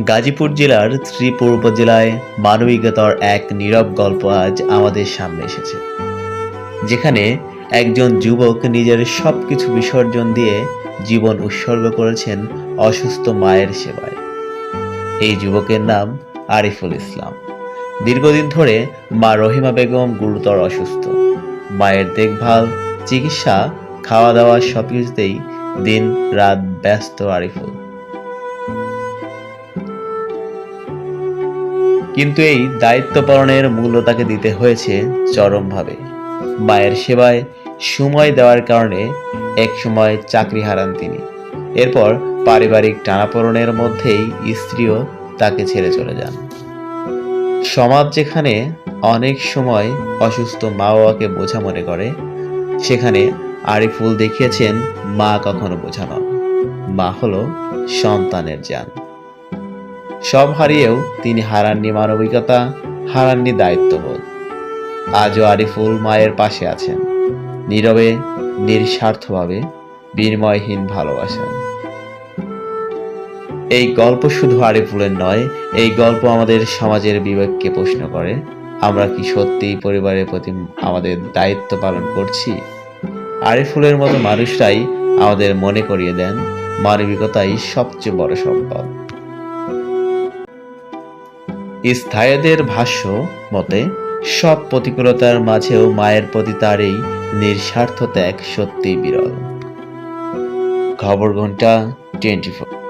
গাজীপুর জেলার শ্রীপুর উপজেলায় মানবিকতার এক নীরব গল্প আজ আমাদের সামনে এসেছে, যেখানে একজন যুবক নিজের সব কিছু বিসর্জন দিয়ে জীবন উৎসর্গ করেছেন অসুস্থ মায়ের সেবায়। এই যুবকের নাম আরিফুল ইসলাম। দীর্ঘদিন ধরে মা রহিমা বেগম গুরুতর অসুস্থ। মায়ের দেখভাল, চিকিৎসা খাওয়া দাওয়া সব কিছুতেই দিন রাত ব্যস্ত আরিফুল। কিন্তু এই দায়িত্ব পালনের মূল্য তাকে দিতে হয়েছে চরমভাবে। মায়ের সেবায় সময় দেওয়ার কারণে এক সময় চাকরি হারান তিনি। এরপর পারিবারিক টানাপোড়েনের মধ্যেই স্ত্রীও তাকে ছেড়ে চলে যান। সমাজ যেখানে অনেক সময় অসুস্থ মা বাবাকে বোঝা মনে করে, সেখানে আরিফুল দেখিয়েছেন, মা কখনো বোঝা নন। মা হলো সন্তানের যান সব হারিয়েও তিনি হারাননি মানবিকতা, হারাননি দায়িত্ববোধ। আজও আরিফুল মায়ের পাশে আছেন। নীরবে, নিঃস্বার্থভাবে, বিনিময়হীন ভালোবাসায়। এই গল্প শুধু আরিফুলের নয়, এই গল্প আমাদের সমাজের বিবেককে প্রশ্ন করে, আমরা কি সত্যিই পরিবারের প্রতি আমাদের দায়িত্ব পালন করছি? আরিফুলের মতো মানুষরাই আমাদের মনে করিয়ে দেন, মানবিকতাই সবচেয়ে বড় সম্পদ। স্থায়ীদের ভাষ্য মতে, সব প্রতিকূলতার মাঝেও মায়ের প্রতি তার এই নিঃস্বার্থ ত্যাগ সত্যিই বিরল। খবর ঘণ্টা টোয়েন্টি ফোর